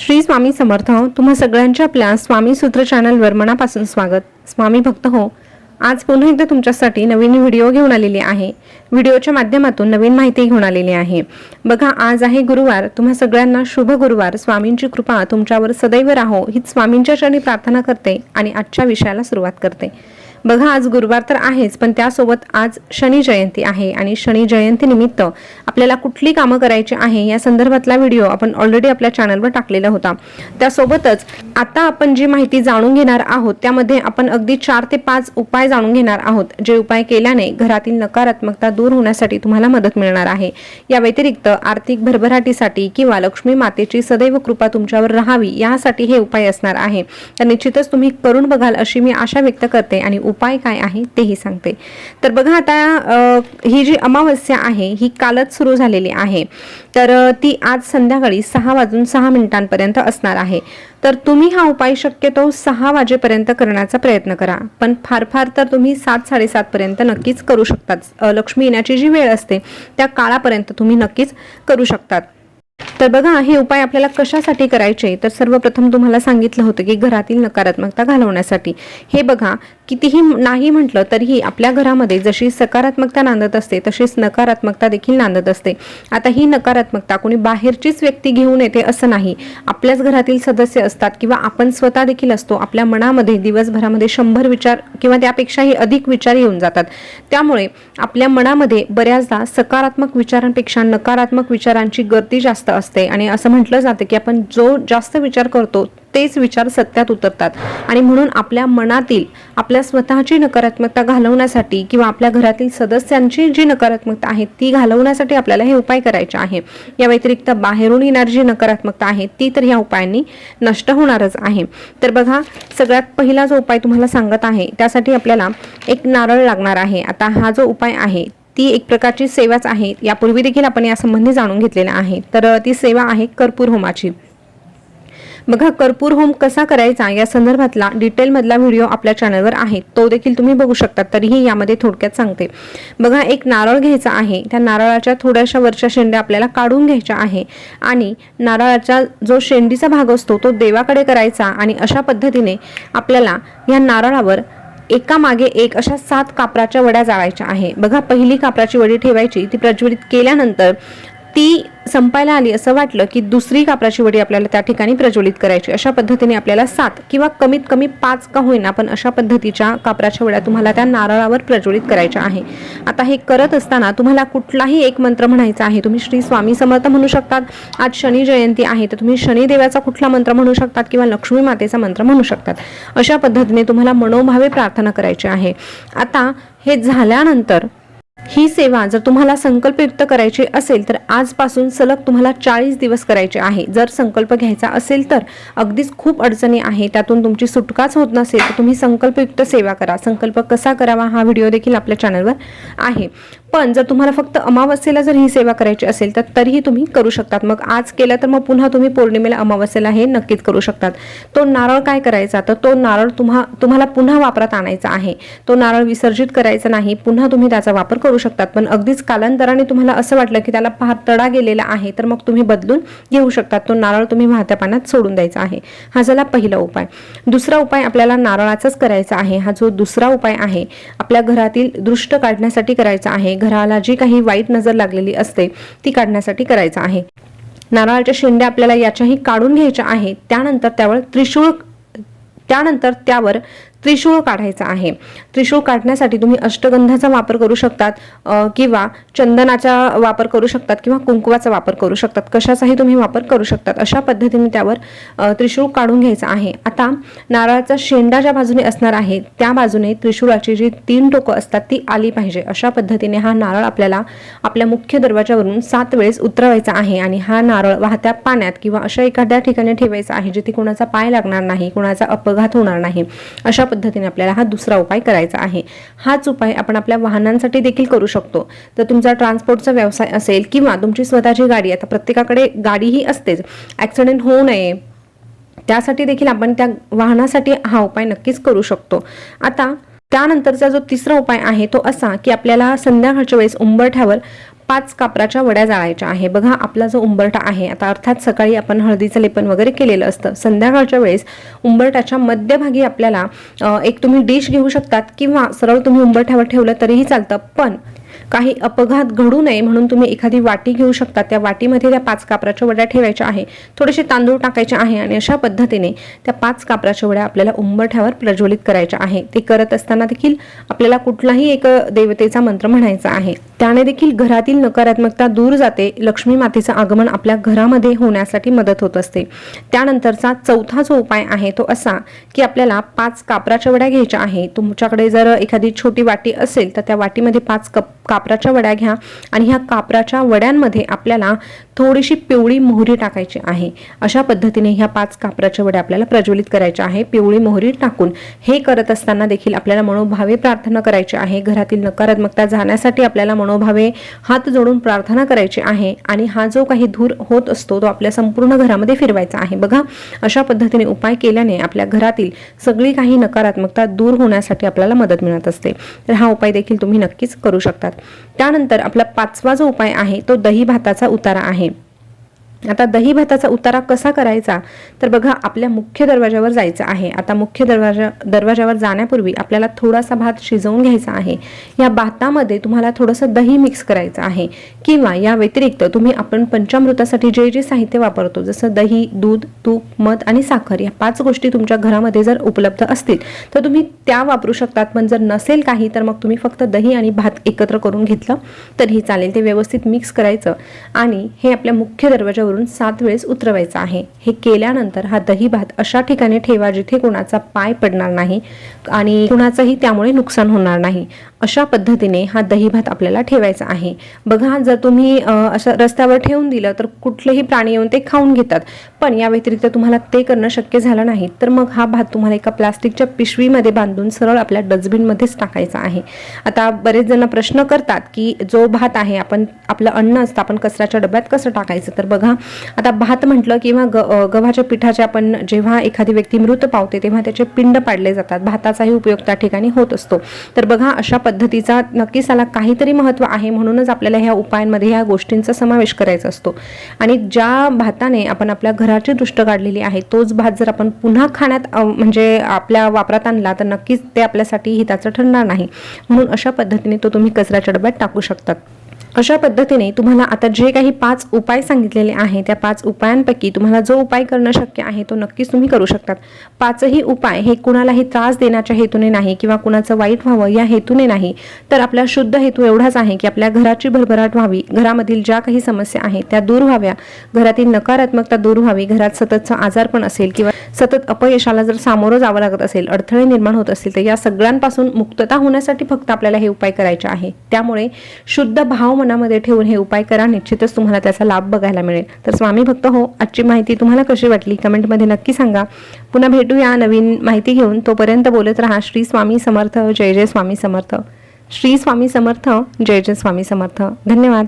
श्री स्वामी समर्थ तुम्हा सगळ्यांच्या आपल्या स्वामी सूत्र चॅनलवर मनापासून स्वागत. स्वामी भक्त हो. आज पुन्हा एकदा तुमच्यासाठी नवीन व्हिडिओ घेऊन आलेली आहे. व्हिडिओच्या माध्यमातून नवीन माहिती घेऊन आलेली आहे. बघा आज आहे गुरुवार. तुम्हा सगळ्यांना शुभ गुरुवार. स्वामींची कृपा तुमच्यावर सदैव राहो. हीच स्वामींच्या चरणी प्रार्थना करते आणि आजच्या विषयाला सुरुवात करते. बघा आज गुरुवार तर आहेच पण त्यासोबत आज शनी जयंती आहे आणि शनी जयंतीनिमित्त आपल्याला कुठली कामं करायची आहे या संदर्भातला व्हिडिओ आपण ऑलरेडी आपल्या चॅनलवर टाकलेला होता. त्यासोबतच आता आपण जी माहिती जाणून घेणार आहोत त्यामध्ये आपण अगदी चार ते पाच उपाय जाणून घेणार आहोत जे उपाय केल्याने घरातील नकारात्मकता दूर होण्यासाठी तुम्हाला मदत मिळणार आहे. या व्यतिरिक्त आर्थिक भरभराटीसाठी किंवा लक्ष्मी मातेची सदैव कृपा तुमच्यावर राहावी यासाठी हे उपाय असणार आहे. तर निश्चितच तुम्ही करून बघाल अशी मी आशा व्यक्त करते आणि उपाय काय आहे तेही सांगते. तर बघा आता ही जी अमावस्या आहे ही कालच सुरू झालेली आहे. तर ती आज संध्याकाळी सहा वाजून सहा मिनिटांपर्यंत असणार आहे. तर तुम्ही हा उपाय शक्यतो सहा वाजेपर्यंत करण्याचा प्रयत्न करा. पण फार फार तर तुम्ही सात साडेसातपर्यंत नक्कीच करू शकतात. लक्ष्मी येण्याची जी वेळ असते त्या काळापर्यंत तुम्ही नक्कीच करू शकतात. तर बघा हे उपाय आपल्याला कशासाठी करायचे? तर सर्वप्रथम तुम्हाला सांगितलं होतं की घरातील नकारात्मकता घालवण्यासाठी. हे बघा कितीही नाही म्हटलं तरीही आपल्या घरामध्ये जशी सकारात्मकता नांदत असते तशीच नकारात्मकता देखील नांदत असते. आता ही नकारात्मकता कोणी बाहेरचीच व्यक्ती घेऊन येते असं नाही. आपल्याच घरातील सदस्य असतात किंवा आपण स्वतः देखील असतो. आपल्या मनामध्ये दिवसभरामध्ये शंभर विचार किंवा त्यापेक्षाही अधिक विचार येऊन जातात. त्यामुळे आपल्या मनामध्ये बऱ्याचदा सकारात्मक विचारांपेक्षा नकारात्मक विचारांची गर्दी जास्त असते. आणि असं म्हटलं जातं की आपण जो जास्त विचार करतो तेच विचार सत्यात उतरतात. आणि म्हणून आपल्या मनातील आपल्या स्वतःची नकारात्मकता घालवण्यासाठी किंवा आपल्या घरातील सदस्यांची जी नकारात्मकता आहे ती घालवण्यासाठी आपल्याला हे उपाय करायचे आहे. या व्यतिरिक्त बाहेरून येणारी जी नकारात्मकता आहे ती तर या उपायांनी नष्ट होणारच आहे. तर बघा सगळ्यात पहिला जो उपाय तुम्हाला सांगत आहे त्यासाठी आपल्याला एक नारळ लागणार आहे. आता हा जो उपाय आहे ती एक प्रकारची सेवाच आहे. यापूर्वी देखील आपण यासंबंधी जाणून घेतलेला आहे तर ती सेवा आहे कर्पूर होमाची. बघा कर्पूर होम कसा करायचा या संदर्भातला डिटेलमधला व्हिडिओ आपल्या चॅनलवर आहे. तो देखील तुम्ही बघू शकता. तरीही यामध्ये थोडक्यात सांगते. बघा एक नारळ घ्यायचा आहे. त्या नारळाच्या थोड्याशा वरच्या शेंड्या आपल्याला काढून घ्यायच्या आहे. आणि नारळाचा जो शेंडीचा भाग असतो तो देवाकडे करायचा आणि अशा पद्धतीने आपल्याला या नारळावर एका मागे एक अशा सात कापराच्या वड्या जाळायच्या आहे. बघा पहिली कापराची वडी ठेवायची ती प्रज्वलित केल्यानंतर ती संपायला आली असं वाटलं की दुसरी कापराची वडी आपल्याला त्या ठिकाणी प्रज्वलित करायची. अशा पद्धतीने आपल्याला सात किंवा कमीत कमी पाच का होईना पण अशा पद्धतीच्या कापराच्या वड्या तुम्हाला त्या नारळावर प्रज्वलित करायच्या आहे. आता हे करत असताना तुम्हाला कुठलाही एक मंत्र म्हणायचा आहे. तुम्ही श्री स्वामी समर्थ म्हणू शकतात. आज शनी जयंती आहे तर तुम्ही शनिदेवाचा कुठला मंत्र म्हणू शकतात किंवा लक्ष्मी मातेचा मंत्र म्हणू शकतात. अशा पद्धतीने तुम्हाला मनोभावे प्रार्थना करायची आहे. आता हे झाल्यानंतर ही सेवा जर तुम्हाला संकल्पयुक्त करायची असेल तर आजपासून सलग तुम्हाला चाळीस दिवस करायचे आहे. जर संकल्प घ्यायचा असेल तर अगदीच खूप अडचणी आहे. त्यातून तुमची सुटकाच होत नसेल तर तुम्ही संकल्पयुक्त सेवा करा. संकल्प कसा करावा हा व्हिडिओ देखील आपल्या चॅनलवर आहे. पण जर तुम्हाला फक्त अमावस्येला जर ही सेवा करायची असेल तर तरीही तुम्ही करू शकतात. मग आज केलं तर मग पुन्हा तुम्ही पौर्णिमेला अमावस्येला हे नक्कीच करू शकतात. तो नारळ काय करायचा? तर तो नारळ तुम्हा तुम्हाला पुन्हा वापरात आणायचा आहे. तो नारळ विसर्जित करायचा नाही पुन्हा तुम्ही त्याचा वापर करू शकतात. पण अगदीच कालांतराने तुम्हाला असं वाटलं की त्याला फार तडा गेलेला आहे तर मग तुम्ही बदलून घेऊ शकतात. तो नारळ तुम्ही वाहत्या पाण्यात सोडून द्यायचा आहे. हा झाला पहिला उपाय. दुसरा उपाय आपल्याला नारळाचाच करायचा आहे. हा जो दुसरा उपाय आहे आपल्या घरातील दृष्ट काढण्यासाठी करायचा आहे. घराला जी काही वाईट नजर लागलेली असते ती काढण्यासाठी करायचं आहे. नारळाच्या शेंड्या आपल्याला याच्याही काढून घ्यायच्या आहेत. त्यानंतर त्यावर त्रिशूळ त्यानंतर त्यावर त्रिशूळ काढायचा आहे. त्रिशूळ काढण्यासाठी तुम्ही अष्टगंधाचा वापर करू शकतात किंवा चंदनाचा वापर करू शकतात किंवा कुंकवाचा वापर करू शकतात. कशाचाही तुम्ही वापर करू शकतात. अशा पद्धतीने त्यावर त्रिशूळ काढून घ्यायचा आहे. आता नारळाचा शेंडा ज्या बाजूने असणार आहे त्या बाजूने त्रिशूळाची जी तीन टोकं असतात ती आली पाहिजे. अशा पद्धतीने हा नारळ आपल्याला आपल्या मुख्य दरवाजावरून सात वेळेस उतरवायचा आहे आणि हा नारळ वाहत्या पाण्यात किंवा अशा एखाद्या ठिकाणी ठेवायचा आहे जिथे कोणाचा पाय लागणार नाही कोणाचा अपघात होणार नाही. अशा पद्धतीने आपल्याला हा दुसरा उपाय करायचा आहे. हाच उपाय आपण आपल्या वाहनांसाठी देखील करू शकतो. तर तुमचा ट्रान्सपोर्टचा व्यवसाय असेल किंवा तुमची स्वतःची गाडी आता प्रत्येकाकडे गाडीही असतेच. ॲक्सिडेंट होऊ नये. त्यासाठी देखील आपण त्या वाहनासाठी हा उपाय नक्कीच करू शकतो. आता त्यानंतरचा जो तिसरा उपाय आहे तो असा की आपल्याला संध्याकाळच्या वेळेस उंबरठ्यावर पाच कापराच्या वड्या जाळायच्या आहे. बघा आपला जो उंबरठा आहे आता अर्थात सकाळी आपण हळदीचं लेपन वगैरे केलेलं असतं. संध्याकाळच्या वेळेस उंबरटाच्या मध्यभागी आपल्याला एक तुम्ही डिश घेऊ शकतात किंवा सरळ तुम्ही उंबरठ्यावर ठेवलं तरीही चालतं. पण काही अपघात घडू नये म्हणून तुम्ही एखादी वाटी घेऊ शकता. त्या वाटीमध्ये त्या पाच कापराच्या वड्या ठेवायच्या आहे. थोडेसे तांदूळ टाकायचे आहे आणि अशा पद्धतीने त्या पाच कापराच्या वड्या आपल्याला उंबरठ्यावर प्रज्वलित करायच्या आहे. ते करत असताना देखील आपल्याला कुठलाही एक देवतेचा मंत्र म्हणायचा आहे. त्याने देखील घरातील नकारात्मकता दूर जाते. लक्ष्मी मातेचं आगमन आपल्या घरामध्ये होण्यासाठी मदत होत असते. त्यानंतरचा चौथा जो उपाय आहे तो असा की आपल्याला पाच कापराच्या वड्या घ्यायच्या आहे. तुमच्याकडे जर एखादी छोटी वाटी असेल तर त्या वाटीमध्ये पाच कप कापराच्या वड्या घ्या आणि ह्या कापराच्या वड्यांमध्ये आपल्याला थोडीशी पिवळी मोहरी टाकायची आहे. अशा पद्धतीने ह्या पाच कापराच्या वड्या आपल्याला प्रज्वलित करायच्या आहे. पिवळी मोहरी टाकून हे करत असताना देखील आपल्याला मनोभावे प्रार्थना करायची आहे. घरातील नकारात्मकता जाण्यासाठी आपल्याला मनोभावे हात जोडून प्रार्थना करायची आहे आणि हा जो काही धूर होत असतो तो आपल्या संपूर्ण घरामध्ये फिरवायचा आहे. बघा अशा पद्धतीने उपाय केल्याने आपल्या घरातील सगळी काही नकारात्मकता दूर होण्यासाठी आपल्याला मदत मिळत असते. तर हा उपाय देखील तुम्ही नक्कीच करू शकतात. त्यानंतर आपला पाचवा जो उपाय आहे तो दही भाताचा उतारा आहे. आता दही भाताचा उतारा कसा करायचा? तर बघा आपल्या मुख्य दरवाजावर जायचं आहे. आता मुख्य दरवाजा दरवाजावर जाण्यापूर्वी आपल्याला थोडासा भात शिजवून घ्यायचा आहे. या भातामध्ये तुम्हाला थोडंसं दही मिक्स करायचं आहे. किंवा या व्यतिरिक्त तुम्ही आपण पंचामृतासाठी जे जे साहित्य वापरतो जसं दही दूध तूप मध आणि साखर या पाच गोष्टी तुमच्या घरामध्ये जर उपलब्ध असतील तर तुम्ही त्या वापरू शकतात. पण जर नसेल काही तर मग तुम्ही फक्त दही आणि भात एकत्र करून घेतलं तरीही चालेल. ते व्यवस्थित मिक्स करायचं. आणि हे आपल्या मुख्य दरवाजावर दरवाजावरून सात वेळेस उतरवायचं आहे. हे केल्यानंतर हा दही भात अशा ठिकाणी ठेवा जिथे कोणाचा पाय पडणार नाही आणि कुणाचंही त्यामुळे नुकसान होणार नाही. अशा पद्धतीने हा दही भात आपल्याला ठेवायचा आहे. बघा जर तुम्ही अशा असं रस्त्यावर ठेवून दिलं तर कुठलेही प्राणी येऊन ते खाऊन घेतात. पण या व्यतिरिक्त तुम्हाला ते करणं शक्य झालं नाही तर मग हा भात तुम्हाला एका प्लास्टिकच्या पिशवीमध्ये बांधून सरळ आपल्या डस्टबिनमध्येच टाकायचा आहे. आता बरेच जण प्रश्न करतात की जो भात आहे आपण आपलं अन्न असतं आपण कचऱ्याच्या डब्यात कसं टाकायचं? तर बघा आता भात म्हटलं किंवा ग गव्हाच्या पिठाचे आपण जेव्हा एखादी व्यक्ती मृत पावते तेव्हा त्याचे पिंड पाडले जातात. भाताचाही उपयोग त्या ठिकाणी होत असतो. तर बघा अशा पद्धतीचा नक्कीच त्याला काहीतरी महत्त्व आहे म्हणूनच आपल्याला ह्या उपायांमध्ये ह्या गोष्टींचा समावेश करायचा असतो. आणि ज्या भाताने आपण आपल्या घराची दृष्ट काढलेली आहे तोच भात जर आपण पुन्हा खाण्यात म्हणजे आपल्या वापरात आणला तर नक्कीच ते आपल्यासाठी हिताचं ठरणार नाही. म्हणून अशा पद्धतीने तो तुम्ही कचऱ्याच्या डब्यात टाकू शकतात. अशा पद्धतीने तुम्हाला आता जे काही पाच उपाय सांगितलेले आहे त्या पाच उपायांपैकी तुम्हाला जो उपाय करणं शक्य आहे तो नक्कीच तुम्ही करू शकतात. पाचही उपाय हे कुणालाही त्रास देण्याच्या हेतूने नाही किंवा कुणाचं वाईट व्हावं या हेतूने नाही. तर आपला शुद्ध हेतू एवढाच आहे की आपल्या घराची भरभराट व्हावी घरामधील ज्या काही समस्या आहेत त्या दूर व्हाव्या. घरातील नकारात्मकता दूर व्हावी घरात सततचा आजारपण असेल किंवा सतत अपयशाला जर सामोरं जावं लागत असेल अडथळे निर्माण होत असतील तर या सगळ्यांपासून मुक्तता होण्यासाठी फक्त आपल्याला हे उपाय करायचे आहे. त्यामुळे शुद्ध भाव मनामध्ये ठेवून हे उपाय करा. निश्चितच तुम्हाला त्याचा लाभ बघायला मिळेल. तर स्वामी भक्त हो आजची माहिती तुम्हाला कशी वाटली? कमेंटमध्ये नक्की सांगा. पुन्हा भेटूया नवीन माहिती घेऊन. तोपर्यंत बोलत राहा. श्री स्वामी समर्थ. जय जय स्वामी समर्थ. श्री स्वामी समर्थ. जय जय स्वामी समर्थ. धन्यवाद.